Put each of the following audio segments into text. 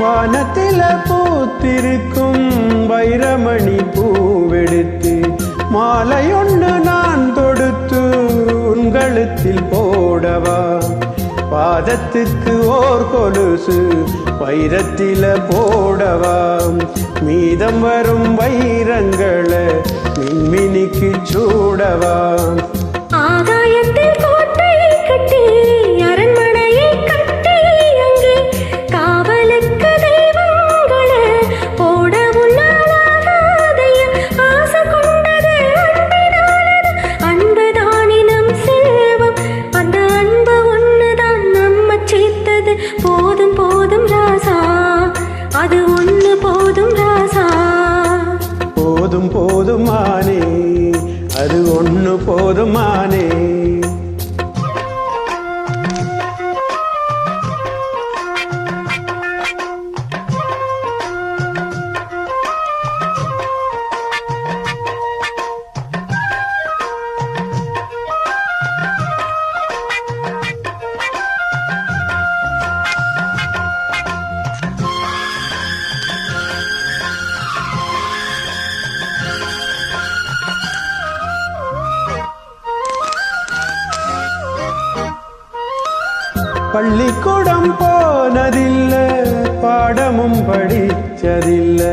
வானத்தில பூத்திருக்கும் வைரமணி பூவெடுத்து மாலையொன்று நான் தொடுத்து உங்களுத்தில் போடவா. பாதத்துக்கு ஓர் கொலுசு வைரத்தில போடவா. மீதம் வரும் வைரங்களை மின்மினிக்கு சூடவா. போதுமானே பள்ளிக்கூடம் போனதில்லை பாடமும் படித்ததில்லை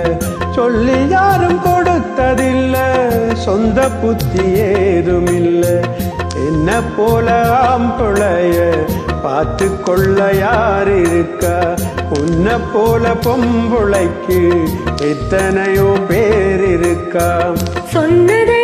சொல்லி யாரும் கொடுத்ததில்லை சொந்த புத்தி ஏதும் இல்லை என்ன போல ஆம்பளைய பார்த்து கொள்ள யார் இருக்கா? உன்னை போல பொம்புளைக்கு எத்தனையோ பேர் இருக்கா? சொன்னதை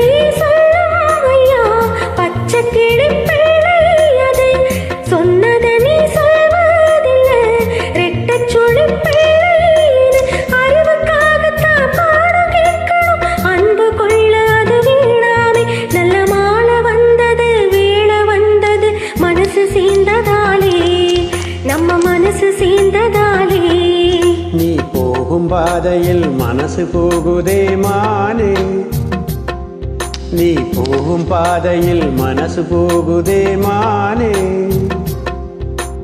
நம்ம மனசு சேர்ந்ததாலே. நீ போகும் பாதையில் மனசு போகுதே மானே. நீ போகும் பாதையில் மனசு போகுதே மானே.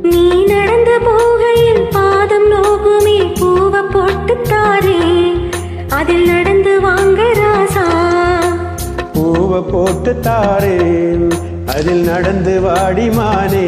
நீ நடந்து போகையில் பாதம் நோகுமே பூவ போட்டு தாரே. அதில் நடந்து வாங்க ராசா. பூவை போட்டு தாரேன் அதில் நடந்து வாடி மானே.